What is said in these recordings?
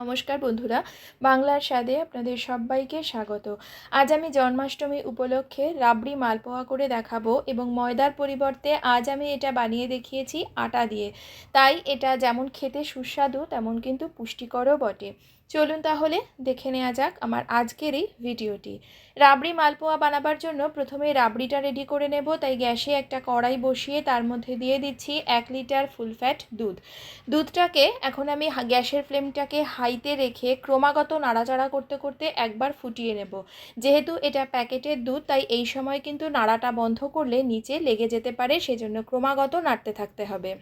নমস্কার বন্ধুরা, বাংলার স্বাদে আপনাদের সবাইকে স্বাগত। আজ আমি জন্মাষ্টমী উপলক্ষে রাবড়ি মালপোয়া করে দেখাবো এবং ময়দার পরিবর্তে আজ আমি এটা বানিয়ে দেখিয়েছি আটা দিয়ে। তাই এটা যেমন খেতে সুস্বাদু, তেমন কিন্তু পুষ্টিকরও বটে। চলুন তাহলে দেখে নেওয়া যাক আমার আজকের এই ভিডিওটি। রাবড়ি মালপোয়া বানাবার জন্য প্রথমে রাবড়িটা রেডি করে নেব, তাই গ্যাসে একটা কড়াই বসিয়ে তার মধ্যে দিয়ে দিচ্ছি এক লিটার ফুল ফ্যাট দুধ। দুধটাকে এখন আমি গ্যাসের ফ্লেমটাকে হাইতে রেখে ক্রমাগত নাড়াচাড়া করতে করতে একবার ফুটিয়ে নেব। যেহেতু এটা প্যাকেটের দুধ, তাই এই সময় কিন্তু নাড়াটা বন্ধ করলে নিচে লেগে যেতে পারে, সেজন্য ক্রমাগত নাড়তে থাকতে হবে।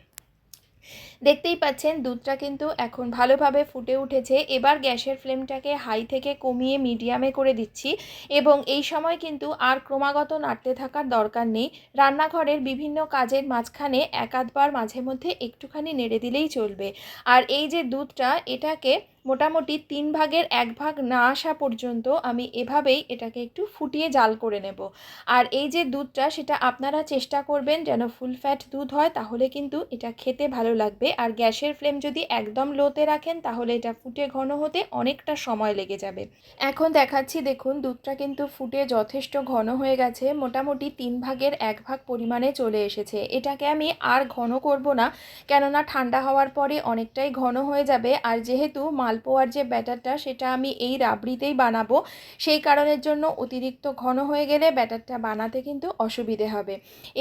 দেখতেই পাচ্ছেন দুধটা কিন্তু এখন ভালোভাবে ফুটে উঠেছে। এবার গ্যাসের ফ্লেমটাকে হাই থেকে কমিয়ে মিডিয়ামে করে দিচ্ছি এবং এই সময় কিন্তু আর ক্রমাগত নাড়তে থাকার দরকার নেই। রান্নাঘরের বিভিন্ন কাজের মাঝখানে এক আধবার মাঝে মধ্যে একটুখানি নেড়ে দিলেই চলবে। আর এই যে দুধটা, এটাকে মোটামুটি তিন ভাগের এক ভাগ না আসা পর্যন্ত আমি এভাবেই এটাকে একটু ফুটিয়ে জাল করে নেব। আর এই যে দুধটা, সেটা আপনারা চেষ্টা করবেন যেন ফুল ফ্যাট দুধ হয়, তাহলে কিন্তু এটা খেতে ভালো লাগবে। আর গ্যাসের ফ্লেম যদি একদম লোতে রাখেন, তাহলে এটা ফুটে ঘন হতে অনেকটা সময় লেগে যাবে। এখন দেখাচ্ছি, দেখুন, দুধটা কিন্তু ফুটে যথেষ্ট ঘন হয়ে গেছে। মোটামুটি তিন ভাগের এক ভাগ পরিমাণে চলে এসেছে। এটাকে আমি আর ঘন করব না, কেননা ঠান্ডা হওয়ার পরে অনেকটাই ঘন হয়ে যাবে। আর যেহেতু মালপোয়ার যে ব্যাটারটা, সেটা আমি এই রাবড়িতেই বানাবো। সেই কারণের জন্য অতিরিক্ত ঘন হয়ে গেলে ব্যাটারটা বানাতে কিন্তু অসুবিধে হবে।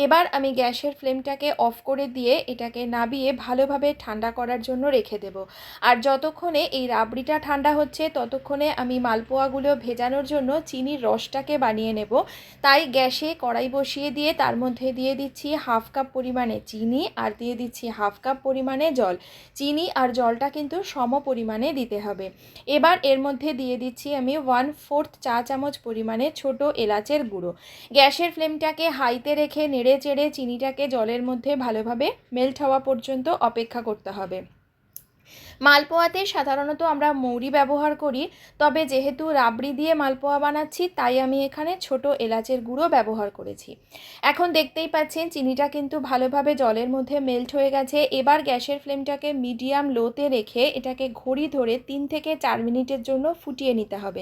এবার আমি গ্যাসের ফ্লেমটাকে অফ করে দিয়ে এটাকে নাবিয়ে ভালোভাবে ঠান্ডা করার জন্য রেখে দেব। আর যতক্ষণে এই রাবড়িটা ঠান্ডা হচ্ছে, ততক্ষণে আমি মালপোয়াগুলো ভেজানোর জন্য চিনির রসটাকে বানিয়ে নেব। তাই গ্যাসে কড়াই বসিয়ে দিয়ে তার মধ্যে দিয়ে দিচ্ছি হাফ কাপ পরিমাণে চিনি আর দিয়ে দিচ্ছি হাফ কাপ পরিমাণে জল। চিনি আর জলটা কিন্তু সম পরিমাণে দিতে হবে। এবার এর মধ্যে দিয়ে দিচ্ছি আমি ওয়ান ফোর্থ চা চামচ পরিমাণে ছোট এলাচের গুঁড়ো। গ্যাসের ফ্লেমটাকে হাইতে রেখে নেড়ে চেড়ে চিনিটাকে জলের মধ্যে ভালোভাবে মেল্ট হওয়া পর্যন্ত অপেক্ষা করতে হবে। মালপোয়াতে সাধারণত আমরা মৌরি ব্যবহার করি, তবে যেহেতু রাবড়ি দিয়ে মালপোয়া বানাচ্ছি, তাই আমি এখানে ছোট এলাচের গুঁড়ো ব্যবহার করেছি। এখন দেখতেই পাচ্ছেন, চিনিটা কিন্তু ভালোভাবে জলের মধ্যে মেল্ট হয়ে গেছে। এবার গ্যাসের ফ্লেমটাকে মিডিয়াম লোতে রেখে এটাকে ঘড়ি ধরে তিন থেকে চার মিনিটের জন্য ফুটিয়ে নিতে হবে।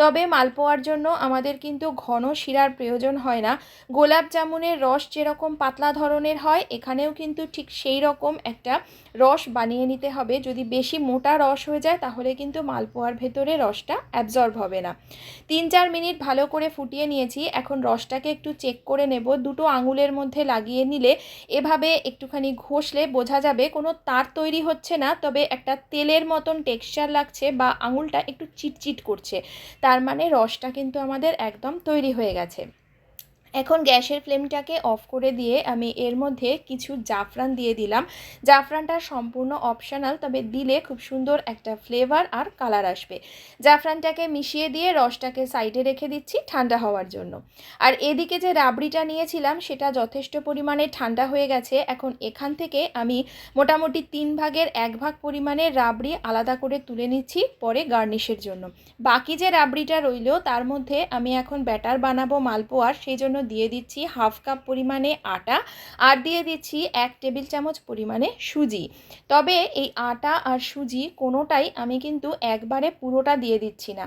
তবে মালপোয়ার জন্য আমাদের কিন্তু ঘন শিরার প্রয়োজন হয় না। গোলাপ জামুনের রস যেরকম পাতলা ধরনের হয়, এখানেও কিন্তু ঠিক সেই রকম একটা রস বানিয়ে নিতে হবে। যদি বেশি মোটা রস হয়ে যায়, তাহলে কিন্তু মালপোয়ার ভেতরে রসটা অ্যাবজর্ব হবে না। তিন চার মিনিট ভালো করে ফুটিয়ে নিয়েছি, এখন রসটাকে একটু চেক করে নেব। দুটো আঙুলের মধ্যে লাগিয়ে নিলে এভাবে একটুখানি ঘষলে বোঝা যাবে কোনো তার তৈরি হচ্ছে না, তবে একটা তেলের মতন টেক্সচার লাগছে বা আঙুলটা একটু চিটচিট করছে। তার মানে রসটা কিন্তু আমাদের একদম তৈরি হয়ে গেছে। এখন গ্যাসের ফ্লেমটাকে অফ করে দিয়ে আমি এর মধ্যে কিছু জাফরান দিয়ে দিলাম। জাফরানটা সম্পূর্ণ অপশনাল তবে দিলে খুব সুন্দর একটা ফ্লেভার আর কালার আসবে। জাফরানটাকে মিশিয়ে দিয়ে রসটাকে সাইডে রেখে দিচ্ছি ঠান্ডা হওয়ার জন্য। আর এদিকে যে রাবড়িটা নিয়েছিলাম, সেটা যথেষ্ট পরিমাণে ঠান্ডা হয়ে গেছে। এখন এখান থেকে আমি মোটামুটি তিন ভাগের এক ভাগ পরিমাণে রাবড়ি আলাদা করে তুলে নিচ্ছি পরে গার্নিশের জন্য। বাকি যে রাবড়িটা রইল, তার মধ্যে আমি এখন ব্যাটার বানাবো মালপোয়ার, সেই জন্য দিয়ে দিচ্ছি হাফ কাপ পরিমাণে আটা আর দিয়ে দিচ্ছি এক টেবিল চামচ পরিমাণে সুজি। তবে এই আটা আর সুজি কোনোটাই আমি কিন্তু একবারে পুরোটা দিয়ে দিচ্ছি না।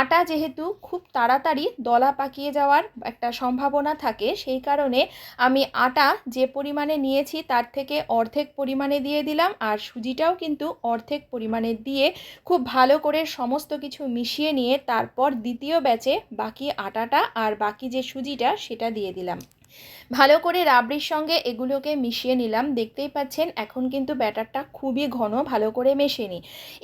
আটা যেহেতু খুব তাড়াতাড়ি দলা পাকিয়ে যাওয়ার একটা সম্ভাবনা থাকে, সেই কারণে আমি আটা যে পরিমাণে নিয়েছি তার থেকে অর্ধেক পরিমাণে দিয়ে দিলাম আর সুজিটাও কিন্তু অর্ধেক পরিমাণে দিয়ে খুব ভালো করে সমস্ত কিছু মিশিয়ে নিয়ে তারপর দ্বিতীয় ব্যাচে বাকি আটাটা আর বাকি যে সুজিটা সেটা দিয়ে দিলাম। ভালো করে রাবড়ির সঙ্গে এগুলোকে মিশিয়ে নিলাম। দেখতেই পাচ্ছেন, এখন কিন্তু ব্যাটারটা খুবই ঘন, ভালো করে মেশে নিই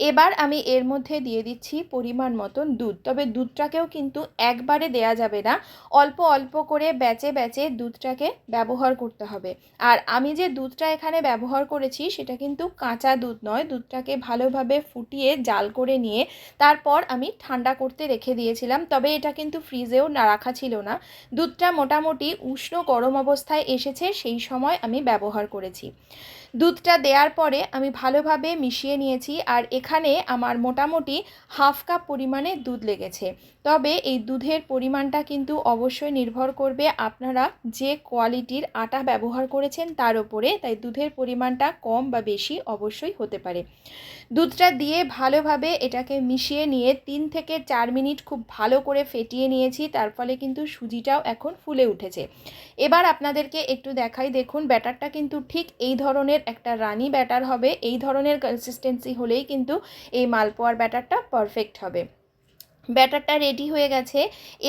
এবার আমি এর মধ্যে দিয়ে দিচ্ছি পরিমাণ মতন দুধ। তবে দুধটাকেও কিন্তু একবারে দেয়া যাবে না। অল্প অল্প করে ব্যাচে ব্যাচে দুধটাকে ব্যবহার করতে হবে। আর আমি যে দুধটা এখানে ব্যবহার করেছি, সেটা কিন্তু কাঁচা দুধ নয়। দুধটাকে ভালোভাবে ফুটিয়ে জাল করে নিয়ে তারপর আমি ঠান্ডা করতে রেখে দিয়েছিলাম। তবে এটা কিন্তু ফ্রিজেও না রাখা ছিল না। দুধটা মোটামুটি উষ্ণ গরম অবস্থায় এসেছে, সেই সময় আমি ব্যবহার করেছি। দুধটা দেওয়ার পরে আমি ভালোভাবে মিশিয়ে নিয়েছি আর এখানে আমার মোটামুটি হাফ কাপ পরিমাণে দুধ লেগেছে। তবে এই দুধের পরিমাণটা কিন্তু অবশ্যই নির্ভর করবে আপনারা যে কোয়ালিটির আটা ব্যবহার করেছেন তার উপরে, তাই দুধের পরিমাণটা কম বা বেশি অবশ্যই হতে পারে। দুধটা দিয়ে ভালোভাবে এটাকে মিশিয়ে নিয়ে তিন থেকে চার মিনিট খুব ভালো করে ফেটিয়ে নিয়েছি, তার ফলে কিন্তু সুজিটাও এখন ফুলে উঠেছে। এবার আপনাদেরকে একটু দেখাই, দেখুন ব্যাটারটা কিন্তু ঠিক এই ধরনের একটা রানি ব্যাটার হবে। এই ধরনের কনসিস্টেন্সি হলেই কিন্তু এই মালপোয়ার ব্যাটারটা পারফেক্ট হবে। ব্যাটারটা রেডি হয়ে গেছে।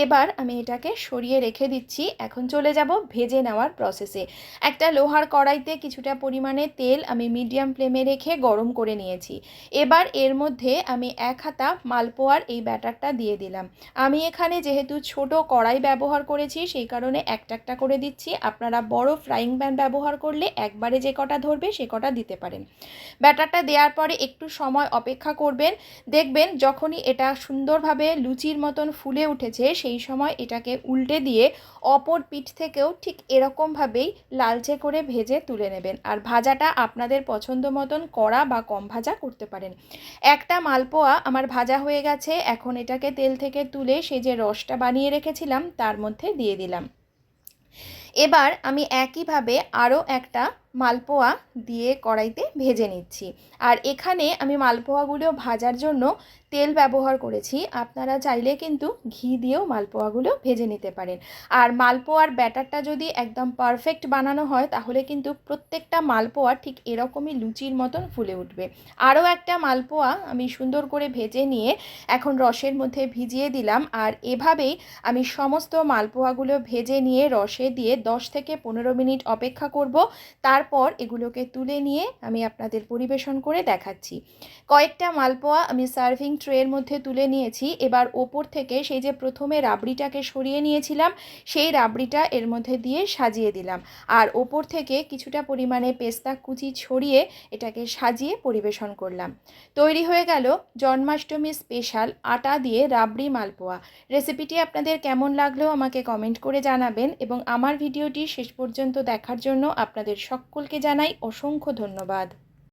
এবার আমি এটাকে সরিয়ে রেখে দিচ্ছি। এখন চলে যাব ভেজে নেওয়ার প্রসেসে একটা লোহার কড়াইতে কিছুটা পরিমাণে তেল আমি মিডিয়াম ফ্লেমে রেখে গরম করে নিয়েছি। এবার এর মধ্যে আমি এক হাতা মালপোয়ার এই ব্যাটারটা দিয়ে দিলাম। আমি এখানে যেহেতু ছোট কড়াই ব্যবহার করেছি, সেই কারণে একটা একটা করে দিচ্ছি। আপনারা বড় ফ্রাইং প্যান ব্যবহার করলে একবারে যে কটা ধরবে, সে কটা দিতে পারেন। ব্যাটারটা দেওয়ার পরে একটু সময় অপেক্ষা করবেন। দেখবেন যখনই এটা সুন্দরভাবে লুচির মতন ফুলে উঠেছে সেই সময় এটাকে উল্টে দিয়ে অপর পিঠ থেকেও ঠিক এরকমভাবেই লালচে করে ভেজে তুলে নেবেন। আর ভাজাটা আপনাদের পছন্দ মতন কড়া বা কম ভাজা করতে পারেন। একটা মালপোয়া আমার ভাজা হয়ে গেছে, এখন এটাকে তেল থেকে তুলে সেই যে রসটা বানিয়ে রেখেছিলাম তার মধ্যে দিয়ে দিলাম। এবার আমি একইভাবে আরও একটা মালপোয়া দিয়ে কড়াইতে ভেজে নিচ্ছি। আর এখানে আমি মালপোয়াগুলো ভাজার জন্য তেল ব্যবহার করেছি, আপনারা চাইলে কিন্তু ঘি দিয়েও মালপোয়াগুলো ভেজে নিতে পারেন। আর মালপোয়ার ব্যাটারটা যদি একদম পারফেক্ট বানানো হয়, তাহলে কিন্তু প্রত্যেকটা মালপোয়া ঠিক এরকমই লুচির মতন ফুলে উঠবে। আরও একটা মালপোয়া আমি সুন্দর করে ভেজে নিয়ে এখন রসের মধ্যে ভিজিয়ে দিলাম, আর এভাবেই আমি সমস্ত মালপোয়াগুলো ভেজে নিয়ে রসে দিয়ে দশ থেকে পনেরো মিনিট অপেক্ষা করব। তারপর এগুলোকে তুলে নিয়ে আমি আপনাদের পরিবেশন করে দেখাচ্ছি। কয়েকটা মালপোয়া আমি সার্ভিং ট্রের মধ্যে তুলে নিয়েছি। এবার ওপর থেকে সেই যে প্রথমে রাবড়িটাকে সরিয়ে নিয়েছিলাম, সেই রাবড়িটা এর মধ্যে দিয়ে সাজিয়ে দিলাম। আর ওপর থেকে কিছুটা পরিমাণে পেস্তা কুচি ছড়িয়ে এটাকে সাজিয়ে পরিবেশন করলাম। তৈরি হয়ে গেল জন্মাষ্টমী স্পেশাল আটা দিয়ে রাবড়ি মালপোয়া। রেসিপিটি আপনাদের কেমন লাগল আমাকে কমেন্ট করে জানাবেন এবং আমার ভিডিওটি শেষ পর্যন্ত দেখার জন্য আপনাদের সকলকে জানাই অসংখ্য ধন্যবাদ।